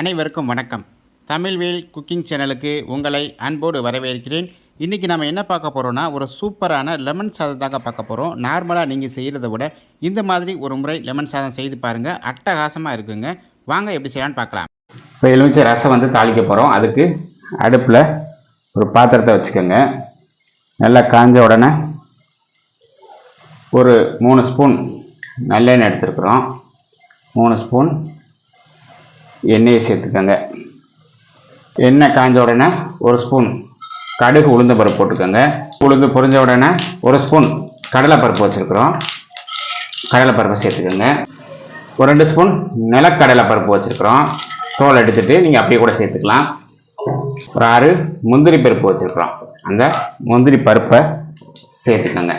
அனைவருக்கும் வணக்கம். தமிழ்வேல் குக்கிங் சேனலுக்கு உங்களை அன்போடு வரவேற்கிறேன். இன்றைக்கி நம்ம என்ன பார்க்க போகிறோன்னா ஒரு சூப்பரான லெமன் சாதத்தாக பார்க்க போகிறோம் நார்மலாக நீங்கள் செய்கிறத விட இந்த மாதிரி ஒரு முறை லெமன் சாதம் செய்து பாருங்கள் அட்டகாசமாக இருக்குங்க. வாங்க எப்படி செய்யலான்னு பார்க்கலாம். இப்போ எலுமிச்சை ரசம் வந்து தாளிக்க போகிறோம் அதுக்கு அடுப்பில் ஒரு பாத்திரத்தை வச்சுக்கோங்க. நல்லா காஞ்ச உடனே ஒரு மூணு ஸ்பூன் நல்லெண்ணெய் எடுத்துருக்குறோம். மூணு ஸ்பூன் எண்ணெயை சேர்த்துக்கோங்க. எண்ணெய் காஞ்ச உடனே ஒரு ஸ்பூன் கடுகு உளுந்த பருப்பு போட்டுக்கோங்க. உளுந்து பொரிஞ்ச உடனே ஒரு ஸ்பூன் கடலைப்பருப்பு வச்சுருக்குறோம். கடலைப்பருப்பை சேர்த்துக்கோங்க. ஒரு ரெண்டு ஸ்பூன் நிலக்கடலை பருப்பு வச்சுருக்குறோம். தோல் எடுத்துகிட்டு நீங்கள் அப்படியே கூட சேர்த்துக்கலாம். ஒரு ஆறு முந்திரி பருப்பு வச்சுருக்குறோம். அந்த முந்திரி பருப்பை சேர்த்துக்கோங்க.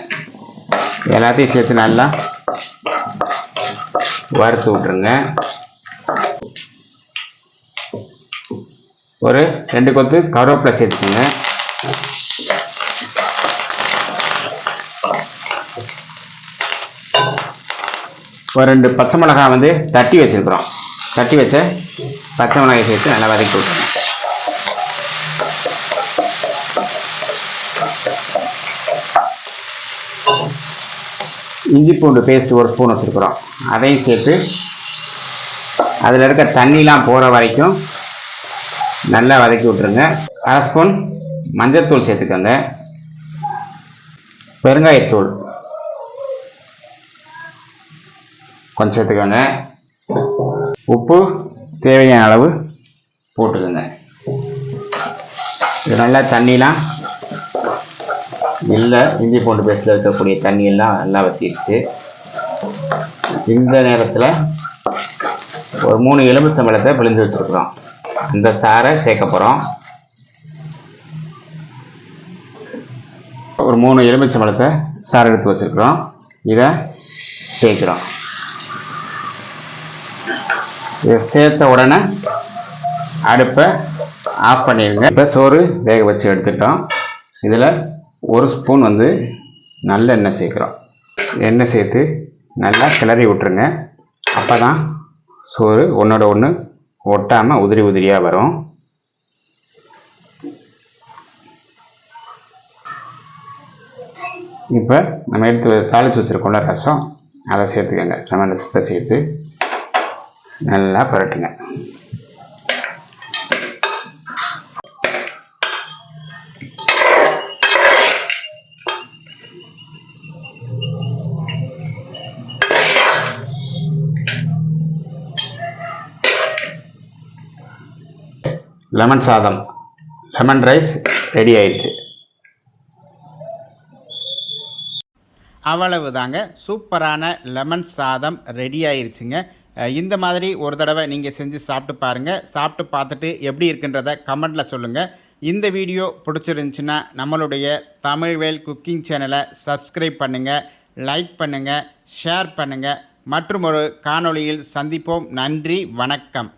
எல்லாத்தையும் சேர்த்து நல்லா வறுத்து விட்ருங்க ஒரு ரெண்டு கொத்து கருவேப்பிலை சேர்த்துக்கோங்க. ஒரு ரெண்டு பச்சை மிளகாய் வந்து தட்டி வச்சிருக்கிறோம். தட்டி வச்ச பச்சை மிளகாய் சேர்த்து நல்லா வதக்கி விட்டுருங்க. இஞ்சி பூண்டு பேஸ்ட் ஒரு ஸ்பூன் வச்சுருக்குறோம். அதையும் சேர்த்து அதில் இருக்க தண்ணிலாம் போகிற வரைக்கும் நல்லா வதக்கி விட்ருங்க அரை ஸ்பூன் மஞ்சத்தூள் சேர்த்துக்கோங்க. பெருங்காயத்தூள் கொஞ்சம் சேர்த்துக்கோங்க. உப்பு தேவையான அளவு போட்டுக்கோங்க. இது நல்லா தண்ணிலாம் இல்லை இஞ்சி பூண்டு பேஸ்டில் இருக்கக்கூடிய தண்ணியெல்லாம் நல்லா வற்றிடுச்சு இந்த நேரத்தில் ஒரு மூணு எலுமிச்சம்பழத்தை பிழிஞ்சு வச்சுருக்குறோம். இந்த சாரை சேர்க்க போகிறோம் ஒரு மூணு எலுமிச்சம்பழத்தை சாறு எடுத்து வச்சுருக்குறோம். இதை சேர்க்குறோம் இதை சேர்த்த உடனே அடுப்பை ஆஃப் பண்ணிடுங்க. இப்போ சோறு வேக வச்சு எடுத்துட்டோம் இதில் ஒரு ஸ்பூன் வந்து நல்ல எண்ணெய் சேர்க்குறோம். எண்ணெய் சேர்த்து நல்லா கிளறி விட்டுருங்க. அப்போ தான் சோறு ஒன்றோட ஒன்று ஒட்டாமல் உதிரி உதிரியாக வரும். இப்போ நம்ம எடுத்து தாளித்து வச்சுருக்கோம்ல ரசம் அதை சேர்த்துக்கோங்க. லெமன் ரசத்தை சேர்த்து நல்லா பரட்டுங்க. லெமன் சாதம். லெமன் ரைஸ் ரெடி ஆயிடுச்சு. அவ்வளவு தாங்க சூப்பரான லெமன் சாதம் ரெடி ஆயிடுச்சுங்க இந்த மாதிரி ஒரு தடவை நீங்கள் செஞ்சு சாப்பிட்டு பாருங்கள் சாப்பிட்டு பார்த்துட்டு எப்படி இருக்குன்றத கமெண்டில் சொல்லுங்கள் இந்த வீடியோ பிடிச்சிருந்துச்சின்னா நம்மளுடைய தமிழ்வேல் குக்கிங் சேனலை சப்ஸ்கிரைப் பண்ணுங்கள் லைக் பண்ணுங்கள் ஷேர் பண்ணுங்கள் மற்றும் ஒரு காணொளியில் சந்திப்போம். நன்றி வணக்கம்.